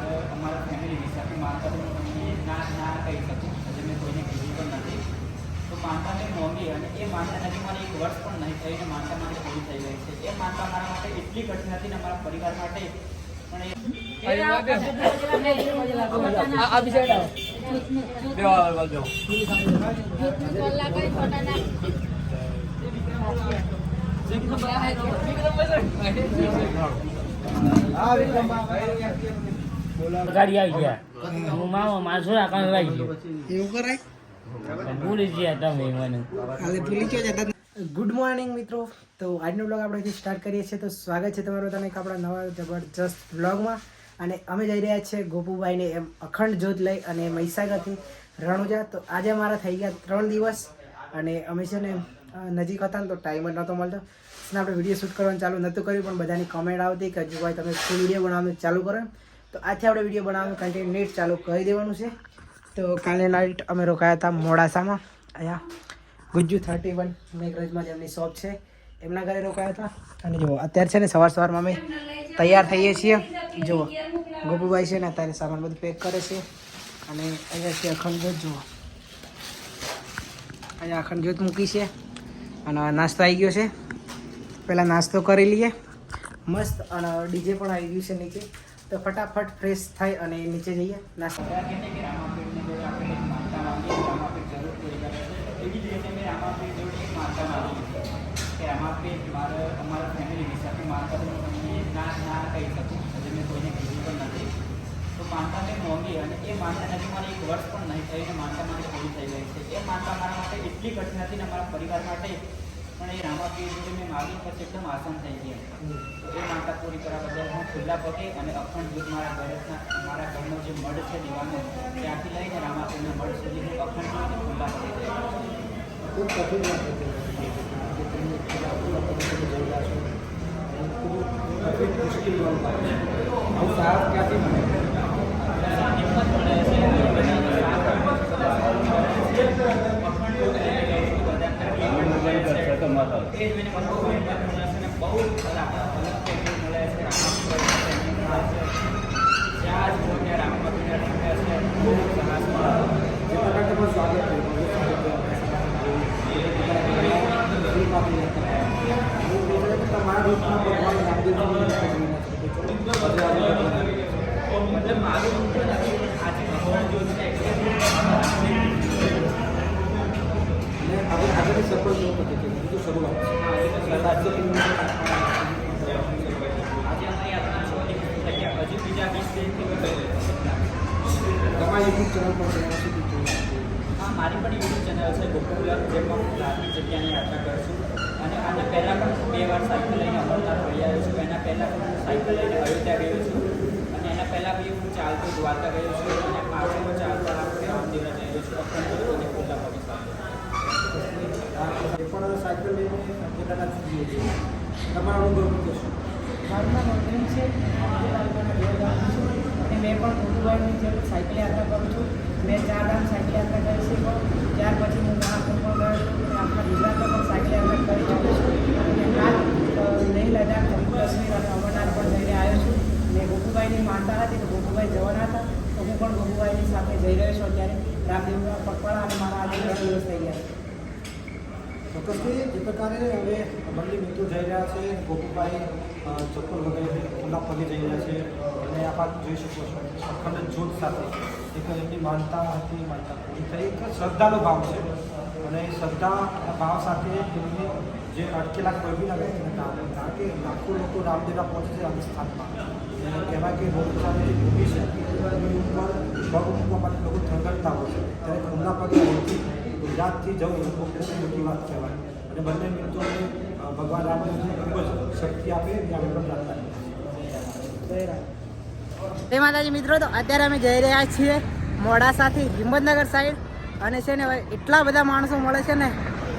મારે અમારા ફેમિલી વિશે માતા હું તમને ના ના કહી શકું. એટલે મેં કોઈને કીધું પણ નથી. તો માનતા મેં મોંઘી અને એ માતા નથી મારે એક વર્ષ પણ નહીં થઈને માતા મારી પૂરી થઈ ગઈ છે. એ માતા મારા માટે એટલી કઠિન હતી ને મારા પરિવાર માટે. પણ એ ગાડી આવી ગયા. હું મામા માણસો રાખવાનું લાગી ગયો. એવું કરાય? ભૂલી ગયા તમે મને. કાલે ભૂલી ગયો જતા ગુડ મોર્નિંગ મિત્રો. તો આજનો બ્લોગ આપણે અહીંથી સ્ટાર્ટ કરીએ છીએ. તો સ્વાગત છે તમારું તમે આપણા નવા જબરજસ્ત બ્લોગમાં અને અમે જઈ રહ્યા છીએ ગોપુભાઈને એમ અખંડ જ્યોત લઈ અને મહીસાગરથી રણુજા. તો આજે અમારા થઈ ગયા ત્રણ દિવસ અને અમે છે ને નજીક હતા ને તો ટાઈમ જ નહોતો મળતો. અને આપણે વીડિયો શૂટ કરવાનું ચાલુ નહોતું કર્યું પણ બધાની કમેન્ટ આવતી કે હજુ ભાઈ તમે ફૂલ વીડિયો બનાવવાનું ચાલુ કરો. તો આજે આપણે વીડિયો બનાવવાનું કન્ટિન્યુ નેટ ચાલુ કરી દેવાનું છે. તો કાલે નાઇટ અમે રોકાયા હતા મોડાસામાં. અહીંયા ગુજ્જુ થર્ટી વન મેઘરજમાં જેમની શોપ છે. એમના ઘરે રોકાયા હતા. અને જુઓ, અત્યારે છે ને સવાર સવારમાં અમે તૈયાર થઈએ છીએ. જુઓ, ગોપુભાઈ છે ને અત્યારે સામાન બધું પેક કરે છે. અને અહીંયા છે અખંડ જુઓ. અહીંયા અખંડ જ્યોત મૂકી છે. અને નાસ્તો આવી ગયો છે. પહેલાં નાસ્તો કરી લઈએ. મસ્ત અને ડીજે પણ આવી ગયું છે નીચે. તો ફટાફટ ફ્રેશ થાય અને નીચે જઈએ. નાસ્તો. માનતા મેં મોંઘી અને એ માનતા નથી એક વર્ષ પણ નહીં થઈને માનતા મારી પૂરી થઈ ગઈ છે એ માનતા મારા માટે એટલી કઠિન હતી ને મારા પરિવાર માટે પણ એ રામાપીર જોડે મેં માગી પછી એકદમ આસાન થઈ ગયા. તો એ માતા પૂરી કરવા બદલ હું ખુલ્લા પગે અને અખંડ દૂધ મારા ઘરના મારા ઘરનો જે મઢ છે દીવાનો ત્યાંથી લઈને રામાપીરના મઢ સુધી હું અખંડ દૂધ ખુલ્લા પગે છું. ખૂબ કઠિન વાત હતી આજે તમે આટલા લોકો સાથે જઈ રહ્યા છો અને ખૂબ કઠિન મુશ્કેલ વાત છે આવું સાહસ ક્યાંથી મળે હિંમત મળે છે અને બધાનો સાથ મળે છે, બધા સહયોગ મળે છે. અખંડ દૂધ લઈને ગઈ છું, બધાને હિંમત મળે છે. એ મને બહુ બહુ અલગ હા મારી પણ યુટ્યુબ ચેનલ છે ગોકુલર જેમાં હું ધાર્મિક જગ્યાની યાત્રા કરું છું. અને આના પહેલાં પણ હું બે વાર સાયકલ લઈને અમરનાથ વહી આવ્યો છું. એના પહેલાં પણ હું સાયકલ લઈને અયોધ્યા ગયો છું. અને એના પહેલાં બી હું ચાલતો દ્વારકા ગયો છું. અને પાછળ હું ચાલતો આપણે રામદેવરા જઈ રહ્યો છું. અખંડ અને ખુલ્લા પણ સાયકલ લઈને સુધી જઈએ તમારો અનુભવ કહેશો મારું નામ અરવિંદ છે. અને મેં પણ ગોકુભાઈની જેમ સાયકલ યાત્રા કરું છું. મેં ચાર ધામ સાયકલ યાત્રા કરી છે પણ ત્યાર પછી હું મહાકુંભ પણ ગયો છું અને આખા ગુજરાતમાં પણ સાયકલ યાત્રા કરી ચૂક્યો છું. અને હાલ લેહ લદ્દાખ જમ્મુ કાશ્મીર અને અમરનાથ પણ જઈને આવ્યો છું. મેં ગોકુભાઈની માનતા હતી તો ગોકુભાઈ જવાના હતા. તો હું પણ ગોકુભાઈની સાથે જઈ રહ્યો છું અત્યારે. રામદેવના પગપાળા અને મારા આજે ત્રણ દિવસ થઈ ગયા છે. ચોક્કસથી જે પ્રકારે હવે બંને મિત્રો જઈ રહ્યા છે ગોપુભાઈ ચપ્પલ વગેરે ખુલ્લા જઈ રહ્યા છે, અને આપ જોઈ શકો છો. અખંડ જોત સાથે એક એમની માનતા હતી, માનતા પૂરી એક શ્રદ્ધાનો ભાવ છે. અને શ્રદ્ધા ભાવ સાથે એમને જે અટકેલા કોઈ બી લાગે કામ કારણ કે લાખો લોકો રામદેવના પહોંચે છે રાજસ્થાનમાં અને કહેવાય કે સામે જે ભૂમિ છે, એની ઉપર પગ મૂકવા માટે લોકો થરગડતા હોય છે. ત્યારે ખુલ્લા પગે ગુજરાતથી જવું એ મોટી વાત કહેવાય. અને બંને મિત્રોને ભગવાન જ શક્તિ આપે એ આપણે પ્રાર્થના કરીએ. માતાજી મિત્રો, તો અત્યારે અમે જઈ રહ્યા છીએ મોડાસાથી હિંમતનગર સાઈડ અને છે ને એટલા બધા માણસો મળે છે ને,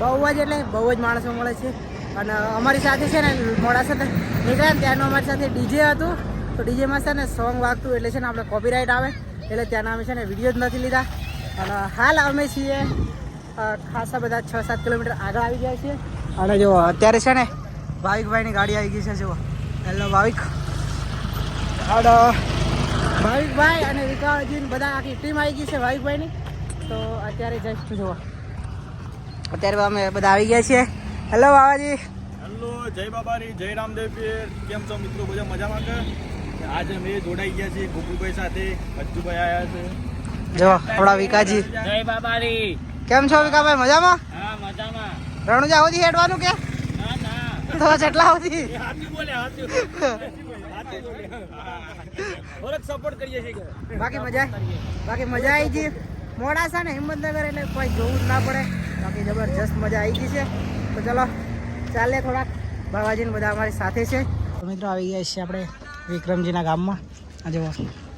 બહુ જ એટલે બહુ જ માણસો મળે છે. અને અમારી સાથે છે ને મોડાસા નીકળ્યા ત્યાંનું અમારી સાથે ડીજે હતું. તો ડીજેમાં છે ને સોંગ વાગતું એટલે છે ને આપણે કોપીરાઇટ આવે. એટલે ત્યાંના અમે છે ને વીડિયો જ નથી લીધા. અને હાલ અમે છીએ ખાસા બધા છ સાત કિલોમીટર આગળ આવી ગયા છીએ. અને જો અત્યારે છે ને ભાવિકભાઈની ગાડી આવી ગઈ છે જુઓ. હેલો ભાવિક. હાડો ભાવિકભાઈ અને વિકાસજી બધા આખી ટીમ આવી ગઈ છે ભાવિકભાઈની. તો અત્યારે જસ્ટ જુઓ. અત્યારે અમે બધા આવી ગયા છીએ. હેલો બાબાજી. હેલો જય બાબારી જય રામદેવ કેમ છો મિત્રો? બધા મજામાં કે? આજે અમે જોડાઈ ગયા છીએ ગોપુભાઈ સાથે. બચ્ચુભાઈ આવ્યા છે. જો આપણા વિકાજી જય બાબારી. કેમ છો વિકાભાઈ મજામાં? રણુજા સુધી હેડવાનું કે? તો જેટલા સુધી બાકી મજા બાકી મજા આવી ગઈ મોડાસા ને હિંમતનગર એટલે કોઈ જોવું જ ના પડે. બાકી જબરજસ્ત મજા આવી ગઈ છે. તો ચલો ચાલે થોડાક. બાબાજીને બધા અમારી સાથે છે. મિત્રો, આવી ગયા છીએ આપણે વિક્રમજીના ગામમાં. આ જુઓ,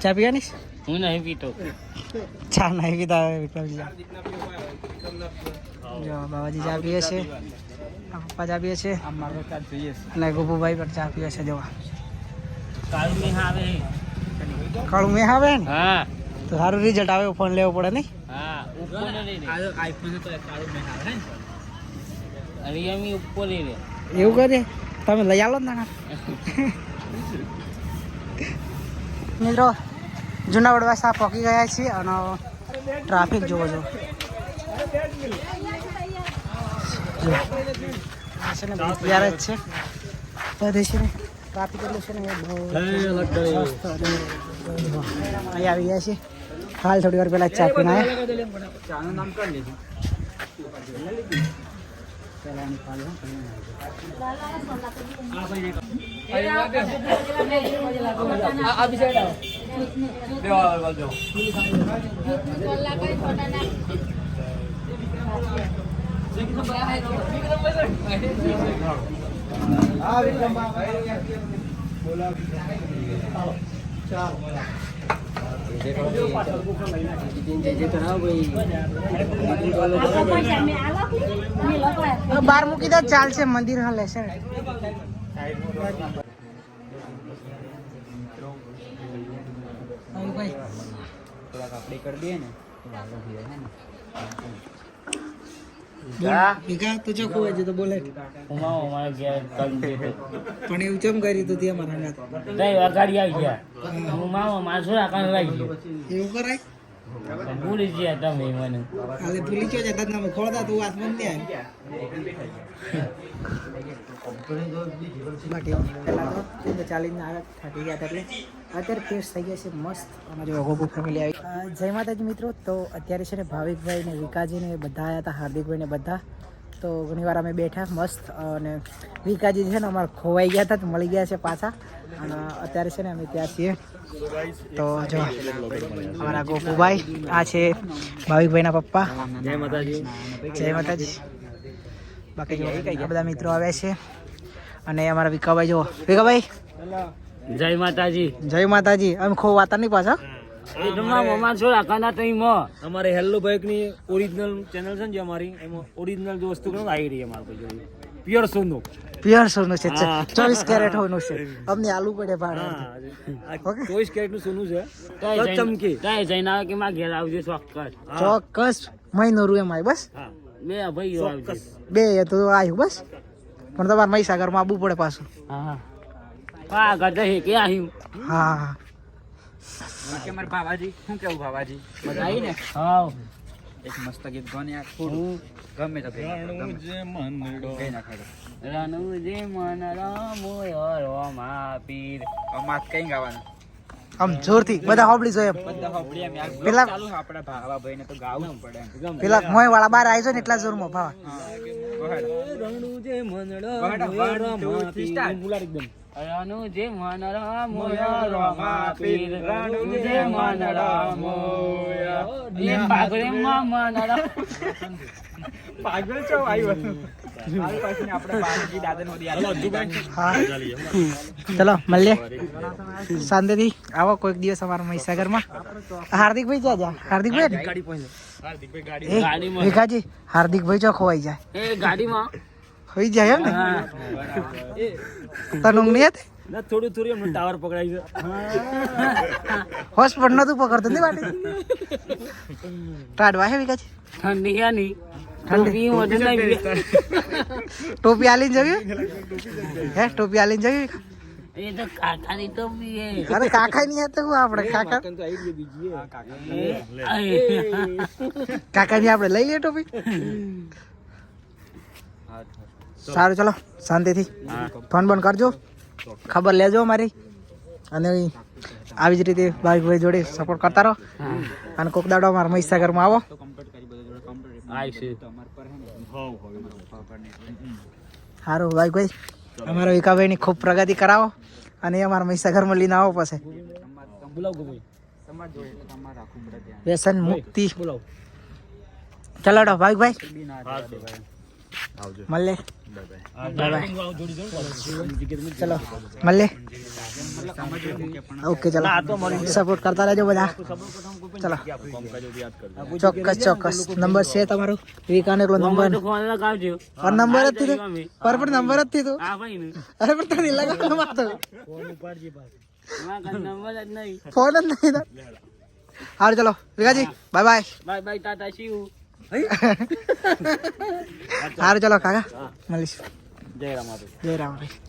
ચા પીવાની? હું નહીં પીતો. ચા નહીં પીતા હવે વિક્રમજી જો. બાબાજી ચા પીએ છે. પપ્પા ચા પીએ છે. અમારો ચાલ જોઈએ અને ગોપુભાઈ પણ ચા પીએ છે જોવા. કાળું મેં આવે. ને? હા. તો સારું રિઝલ્ટ આવે ફોન લેવો પડે નહીં? હા ઉપર આઈફોન તો કાળું મેં આવે ને? રિયમી ઉપર લઈ લે. એવું કરીએ? તમે લઈ આવો ને ના મિત્રો જુનાગઢ વાસા પહોંચી ગયા છીએ અને ટ્રાફિક જોવો છો. જો. છે ને બિયાર જ છે. બધે છે ને ટ્રાફિક એટલું છે ને એ બહુ આવી ગયા છીએ. હાલ થોડી વાર પહેલાં ચા પીને આવ્યા ચાનું નામ કરી લેજો બહાર મૂકી દો ચાલશે મંદિર હા લેશે ને અહીં ભાઈ થોડાક આપણે કરી દઈએ ને. તો વાલો થઈ જાય ને ભૂલી ગયા તમે મને. હાલે ભૂલી ગયો છે ખોળતા તું વાત મન તો ચાલીને આવ્યા થાકી ગયા હતા એટલે અત્યારે ફ્રેશ થઈ ગયા છે મસ્ત અમારી ઓગોપુ ફેમિલી આવી જય માતાજી મિત્રો તો અત્યારે છે ને ભાવિકભાઈ ને વિકાજી ને બધા આવ્યા હતા હાર્દિકભાઈ ને બધા તો ઘણીવાર અમે બેઠા મસ્ત અને વિકાજી છે ને અમારે ખોવાઈ ગયા હતા તો મળી ગયા છે પાછા અને અત્યારે છે ને અમે ત્યાં છીએ તો જો અમારા ગોપુભાઈ આ છે ભાવિકભાઈના પપ્પા જય માતાજી જય માતાજી બાકી બધા મિત્રો આવ્યા છે. અને અમારા વિકાભાઈ જો વિકાભાઈ. જય માતાજી. જય માતાજી. અમે ખોવાતા નહીં પાછા? માં અમારે હેલ્લો બાઇકની ઓરિજિનલ ચેનલ છે ને અમારી એમાં ઓરિજિનલ જે વસ્તુ આવી રહી અમારે કોઈ પ્યોર સોનું. પ્યોર સોનું છે. ચોવીસ કેરેટ હોનું છે. અમને આલુ પડે ભાડે. ચોવીસ કેરેટનું સોનું છે. ચમકી તઈ જઈને આવે કે મારા ઘેર આવજો ચોક્કસ. ચોક્કસ મહિનો રૂ એમ આવી બસ? બે ભાઈ બે તો આવ્યું બસ? પણ તમારે મહીસાગરમાં આવવું પડે પાછું. હા. આગળ કે આવ્યું હા. કે મારા બાબાજી શું કેવું બાબાજી બધા આવી ને? એક મસ્ત ગીત ગોને આ થોડું. ગમે તો. ગઈ. રણુ જે મન રામો રોમા પીર. અમાર કઈ ગાવાનું? આમ જોરથી બધા હોબળી જોઈએ એમ. બધા હોભળી એમ યાર પેલા- ચાલુ આપણા ભાવા ભાઈને તો ગાવું પડે પેલા મોય વાળા બાર આવી જાય ને એટલા જોરમાં ભાવા. રણુ જે મન રણુ જે મન રામો રોમા પીર. રણુ જે મન રામો એ પાઘરે માં મન પાગલ છો આવ્યો ચલો મળીએ. શાંતિથી આવો કોઈક દિવસ અમારા મહીસાગરમાં. હાર્દિકભાઈ ક્યાં જા હાર્દિકભાઈ? ગાડીમાં. ભીખાજી હાર્દિકભાઈ ચો ખોવાઈ જાય? ગાડીમાં. હોઈ જાય એમ ને? હા. તને ઊંઘ નહીં હતી ના થોડું થોડું એમનું ટાવર પકડાઈ છે. હોસ્પિટલ નતું પકડતું નહીં વાટી? ટાડવા હે ભીખાજી ઠંડી ક્યાં નહીં ઠંડી. નહીં ટોપી આલીને જવી હે? ટોપી આલીને જવી એ તો કાકાની ટોપી હે. અરે કાકા ની હતા હું આપણે કાકા? કાકા ની આપણે લઈ લે ટોપી? સારું ચલો શાંતિથી ફોન બોન કરજો ખબર લેજો મારી અને આવી જ રીતે ભાઈ ભાઈ જોડે સપોર્ટ કરતા રહો. અને કોક દાડો અમારા મહીસાગરમાં આવો. સારું ભાઈ ભાઈ અમારા વિકાભાઈ ની ખૂબ પ્રગતિ કરાવો અને એ અમારા મહીસાગરમાં લઈને આવો પછી. વ્યસન મુક્તિ. ચલાડો ભાઈ ભાઈ. મળે ચલો મળે ઓકે ચલો. સપોર્ટ કરતા રહેજો બધા. ચલો. ચોક્કસ ચોક્કસ. નંબર છે તમારો. વિકાનો એકલો નંબર પર નંબર જ થયું પર પણ નંબર જ થયું હા ભાઈ ને. અરે પણ તને લગાવવા માતો ફોન જ નહીં. હારું ચલો. વિકાજી bye bye bye bye Tata સી હારું ચલો કાકા મળીશું જય રામ જય રામ ભાઈ